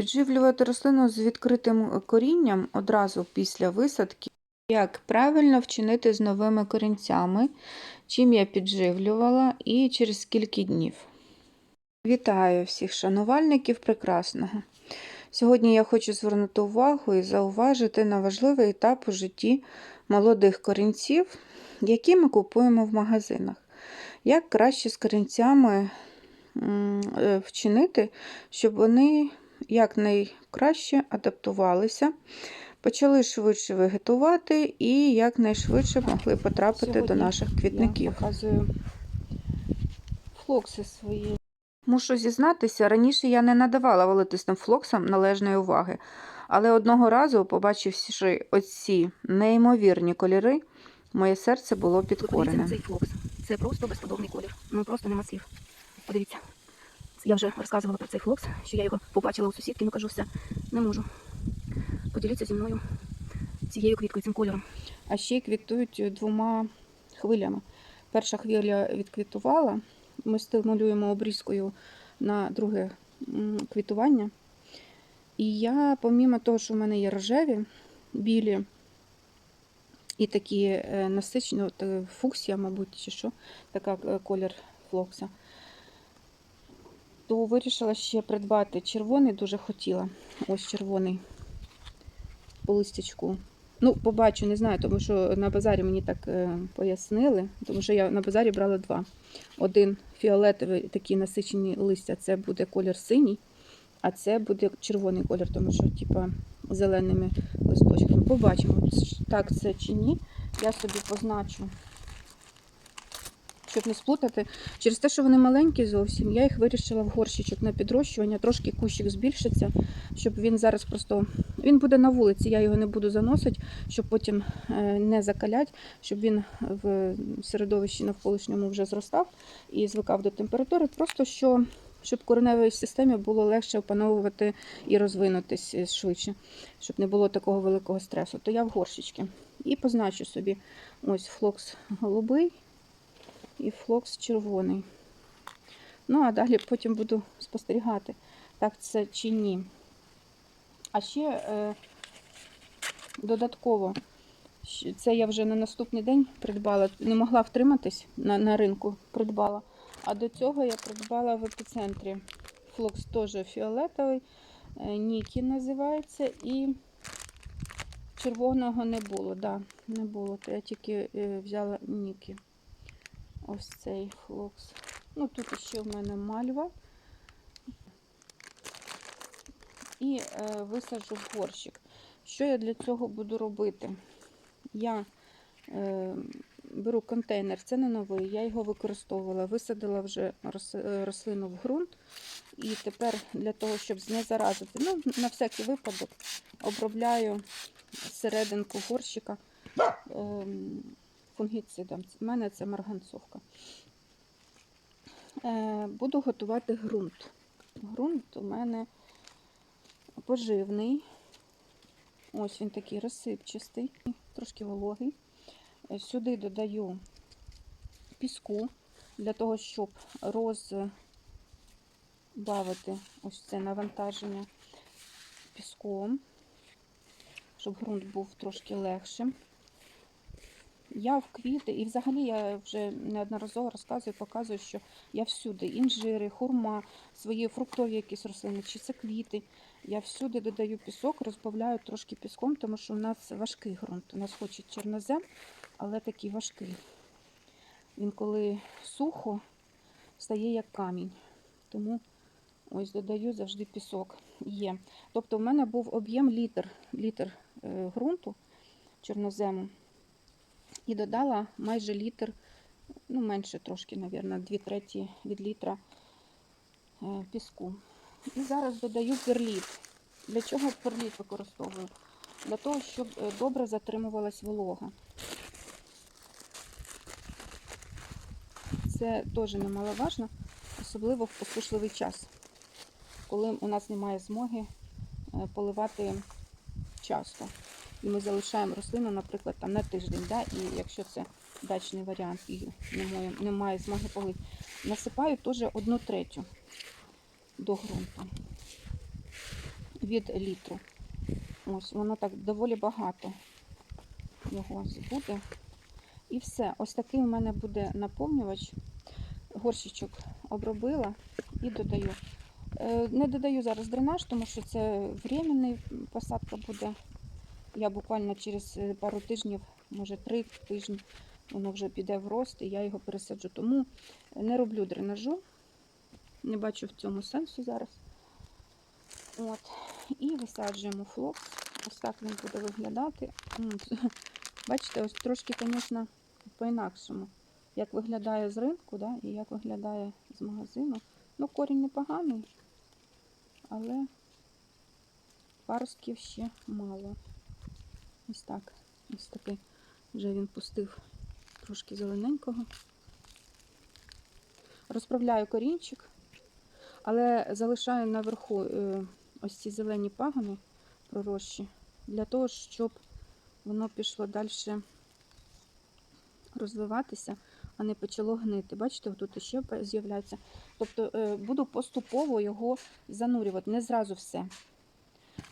Підживлювати рослину з відкритим корінням одразу після висадки. Як правильно вчинити з новими корінцями, чим я підживлювала і через скільки днів. Вітаю всіх шанувальників прекрасного. Сьогодні я хочу звернути увагу і зауважити на важливий етап у житті молодих корінців, які ми купуємо в магазинах. Як краще з корінцями е, вчинити, щоб вони якнайкраще адаптувалися, почали швидше вегетувати і якнайшвидше могли потрапити до наших квітників. Я показую флокси свої. Мушу зізнатися, раніше я не надавала волотистим флоксам належної уваги, але одного разу, побачивши оці неймовірні кольори, моє серце було підкорене. на цей флокс. Це просто безподобний колір. Ну просто нема слів. Подивіться. Я вже розказувала про цей флокс, що я його побачила у сусідки, ну кажу, все, не можу. Поділіться зі мною цією квіткою, цим кольором. А ще й квітують двома хвилями. Перша хвиля відквітувала, ми стимулюємо обрізкою на друге квітування. І я, помімо того, що в мене є рожеві, білі і такі е, насичені, от, е, фуксія, мабуть, чи що, така е, колір флокса, то вирішила ще придбати червоний, дуже хотіла. Ось червоний по листячку. Ну, побачу, не знаю, тому що на базарі мені так е, пояснили, тому що я на базарі брала два. Один фіолетовий, такі насичені листя, це буде колір синій, а це буде червоний колір, тому що, типа, зеленими листочками. Побачимо, так це чи ні. Я собі позначу, щоб не сплутати. Через те, що вони маленькі зовсім, я їх вирішила в горщичок на підрощування, трошки кущик збільшиться, щоб він зараз просто. Він буде на вулиці, я його не буду заносити, щоб потім е, не закалять, щоб він в середовищі навколишньому вже зростав і звикав до температури. Просто що, щоб кореневій системі було легше опановувати і розвинутись е, швидше, щоб не було такого великого стресу. То я в горщички. І позначу собі ось флокс голубий і флокс червоний. Ну, а далі потім буду спостерігати, так це чи ні. А ще е, додатково, це я вже на наступний день придбала, не могла втриматись на, на ринку, придбала. А до цього я придбала в епіцентрі. Флокс теж фіолетовий, е, Нікі називається, і червоного не було. Да, не було. То я тільки е, взяла Нікі. Ось цей флокс. Ну, тут ще в мене мальва. І е, висаджу в горщик. Що я для цього буду робити? Я е, беру контейнер, це не новий, я його використовувала, висадила вже е, рослину в ґрунт. І тепер для того, щоб не заразити, ну, на всякий випадок, обробляю серединку горщика ем, фунгіцидом. У мене це марганцовка. Е, буду готувати ґрунт. Ґрунт у мене поживний. Ось він такий розсипчастий, трошки вологий. Е, Сюди додаю піску для того, щоб розбавити ось це навантаження піском, щоб ґрунт був трошки легшим. Я в квіти, і взагалі я вже неодноразово розказую, показую, що я всюди інжири, хурма, свої фруктові якісь рослини, чи це квіти. Я всюди додаю пісок, розбавляю трошки піском, тому що у нас важкий ґрунт. У нас хоч і чорнозем, але такий важкий. Він коли сухо, стає як камінь. Тому ось додаю завжди пісок. Є. Тобто в мене був об'єм літр, літр е, ґрунту чорнозему. І додала майже літр, ну менше трошки, мабуть, 2 треті від літра е, піску. І зараз додаю перліт. Для чого перліт використовую? Для того, щоб е, добре затримувалась волога. Це теж немаловажно, особливо в посушливий час, коли у нас немає змоги е, поливати часто. І ми залишаємо рослину, наприклад, там на тиждень, да? і якщо це дачний варіант і немає, немає змоги полити, насипаю теж одну третю до ґрунту. від літру. Ось, воно так доволі багато його буде. І все. Ось такий у мене буде наповнювач. Горщичок обробила і додаю. Е, Не додаю зараз дренаж, тому що це временний посадка буде. Я буквально через е, пару тижнів, може три тижні, воно вже піде в рост і я його пересаджу. Тому не роблю дренажу. Не бачу в цьому сенсу зараз. От. І висаджуємо флокс. Ось так він буде виглядати. Бачите, ось трошки, звісно, по-інакшому. Як виглядає з ринку, да, і як виглядає з магазину. Ну, корінь непоганий, але паростків ще мало. Ось так. Ось такий. Вже він пустив трошки зелененького. Розправляю корінчик, але залишаю наверху е, ось ці зелені пагони пророщі, для того, щоб воно пішло далі розвиватися, а не почало гнити. Бачите, тут ще з'являється. Тобто е, буду поступово його занурювати, не зразу все,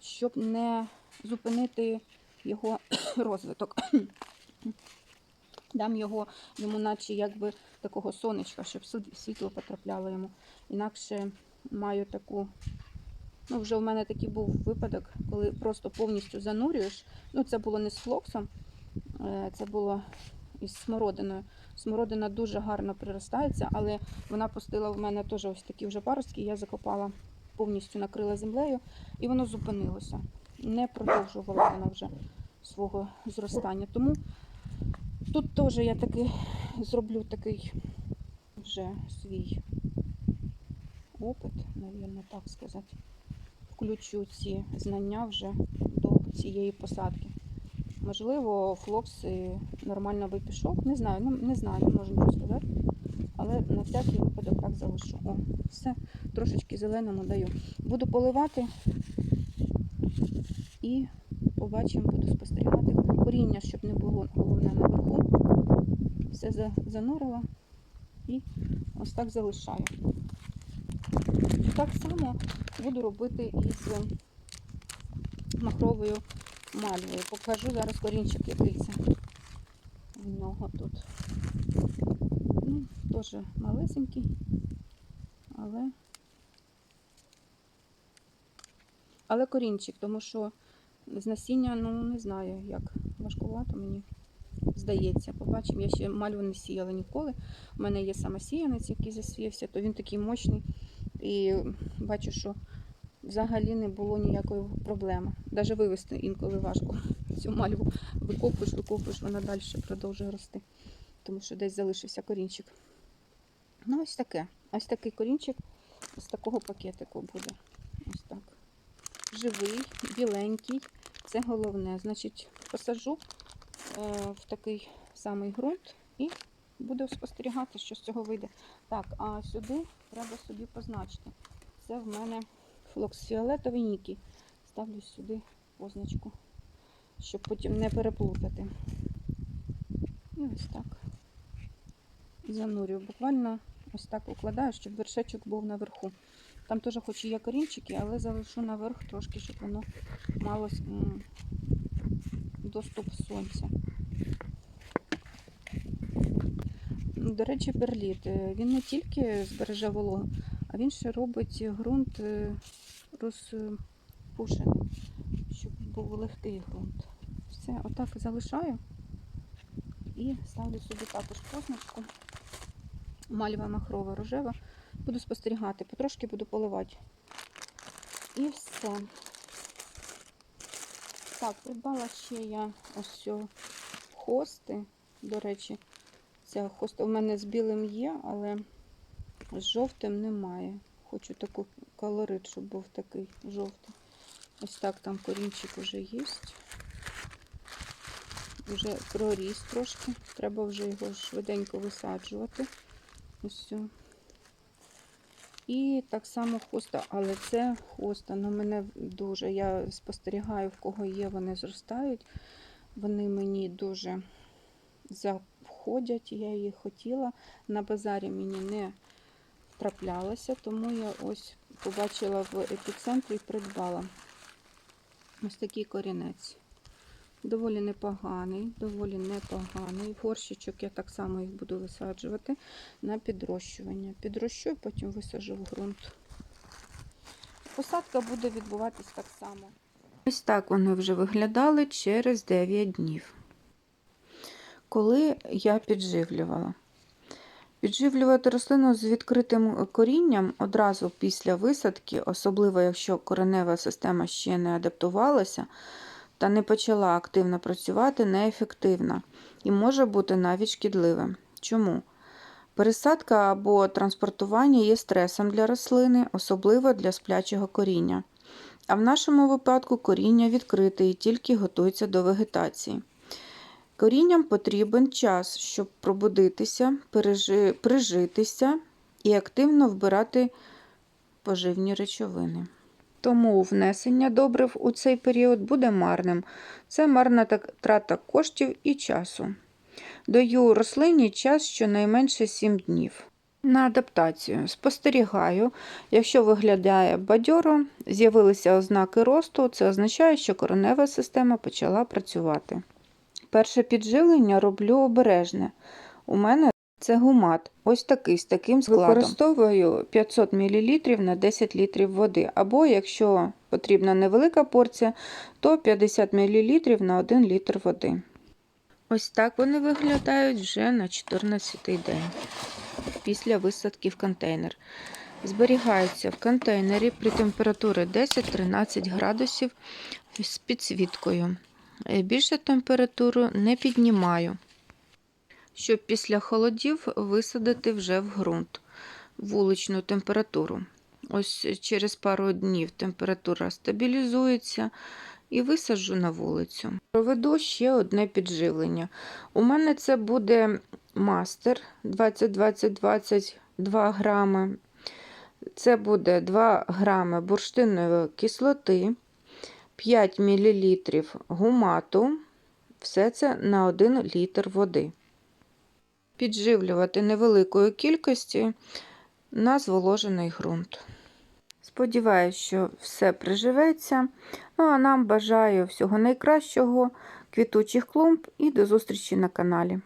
щоб не зупинити його розвиток. Дам його йому, наче якби такого сонечка, щоб світло потрапляло йому. Інакше маю таку. Ну, вже у мене такий був випадок, коли просто повністю занурюєш. Ну, це було не з флоксом, е, це було із смородиною. Смородина дуже гарно приростається, але вона пустила в мене теж ось такі вже паростки. Я закопала, повністю накрила землею, і воно зупинилося. Не продовжувала вона вже свого зростання. Тому тут теж я таки зроблю такий вже свій опит, навірно, так сказати. Включу ці знання вже до цієї посадки. Можливо, флокс нормально би пішов. Не знаю, ну, не знаю, не можу нічого сказати. Але на всякий випадок так залишу. О, все, трошечки зеленому даю. Буду поливати і побачимо, буду спостерігати. Коріння, щоб не було головне наверху. Все за- занурила і ось так залишаю. Так само буду робити із махровою мальвою. Покажу зараз корінчик, який це в нього тут. Ну, теж малесенький, але але корінчик, тому що з насіння, ну не знаю, як важкувато мені здається. Побачимо, я ще мальву не сіяла ніколи. У мене є самосіянець, який засвівся, то він такий мощний. І бачу, що взагалі не було ніякої проблеми. Навіть вивезти інколи важко цю мальву. Викопуєш, викопуєш, вона далі продовжує рости, тому що десь залишився корінчик. Ну, ось таке. Ось такий корінчик з такого пакетику буде. Ось так. Живий, біленький. Це головне. Значить, посаджу е, в такий самий ґрунт і буду спостерігати, що з цього вийде. Так, а сюди треба собі позначити. Це в мене флокс фіолетовий Нікі. Ставлю сюди позначку, щоб потім не переплутати. І ось так. Занурюю. Буквально ось так укладаю, щоб вершечок був наверху. Там теж хоч і є корінчики, але залишу наверх трошки, щоб воно мало доступ сонця. До речі, перліт. е, Він не тільки збереже вологу, а він ще робить ґрунт е, розпушений, щоб був легкий ґрунт. Все, отак залишаю і ставлю собі також позначку. Мальва махрова рожева. Буду спостерігати, потрошки буду поливати. І все. Так, придбала ще я ось хости. До речі, ця хоста в мене з білим є, але з жовтим немає. Хочу таку колорит, щоб був такий жовтий. Ось так там корінчик вже є. Вже проріс трошки. Треба вже його швиденько висаджувати. Ось. І так само хоста, але це хоста, ну мене дуже. Я спостерігаю, в кого є, вони зростають. Вони мені дуже заходять, я її хотіла. На базарі мені не траплялося, тому я ось побачила в епіцентрі і придбала. Ось такий корінець. Доволі непоганий, доволі непоганий. Горщичок я так само їх буду висаджувати на підрощування. Підрощую, потім висаджу в ґрунт. Посадка буде відбуватись так само. Ось так вони вже виглядали через 9 днів. Коли я підживлювала. Підживлювати рослину з відкритим корінням одразу після висадки, особливо якщо коренева система ще не адаптувалася та не почала активно працювати, неефективна і може бути навіть шкідливим. Чому? Пересадка або транспортування є стресом для рослини, особливо для сплячого коріння. А в нашому випадку коріння відкрите і тільки готується до вегетації. Корінням потрібен час, щоб пробудитися, прижитися і активно вбирати поживні речовини. Тому внесення добрив у цей період буде марним. Це марна трата коштів і часу. Даю рослині час щонайменше 7 днів. На адаптацію спостерігаю, якщо виглядає бадьоро, з'явилися ознаки росту, це означає, що коренева система почала працювати. Перше підживлення роблю обережне. У мене це гумат, ось такий з таким складом. Використовую 500 мл на 10 літрів води, або якщо потрібна невелика порція, то 50 мл на 1 літр води. Ось так вони виглядають вже на 14-й день після висадки в контейнер. Зберігаються в контейнері при температурі 10-13 градусів з підсвіткою. Більше температуру не піднімаю, щоб після холодів висадити вже в ґрунт вуличну температуру. Ось через пару днів температура стабілізується і висаджу на вулицю. Проведу ще одне підживлення. У мене це буде мастер 20-20-20 2 грами. Це буде 2 грами бурштинової кислоти, 5 мл гумату. Все це на 1 літр води. Підживлювати невеликою кількістю на зволожений ґрунт. Сподіваюсь, що все приживеться. Ну а нам бажаю всього найкращого, квітучих клумб і до зустрічі на каналі.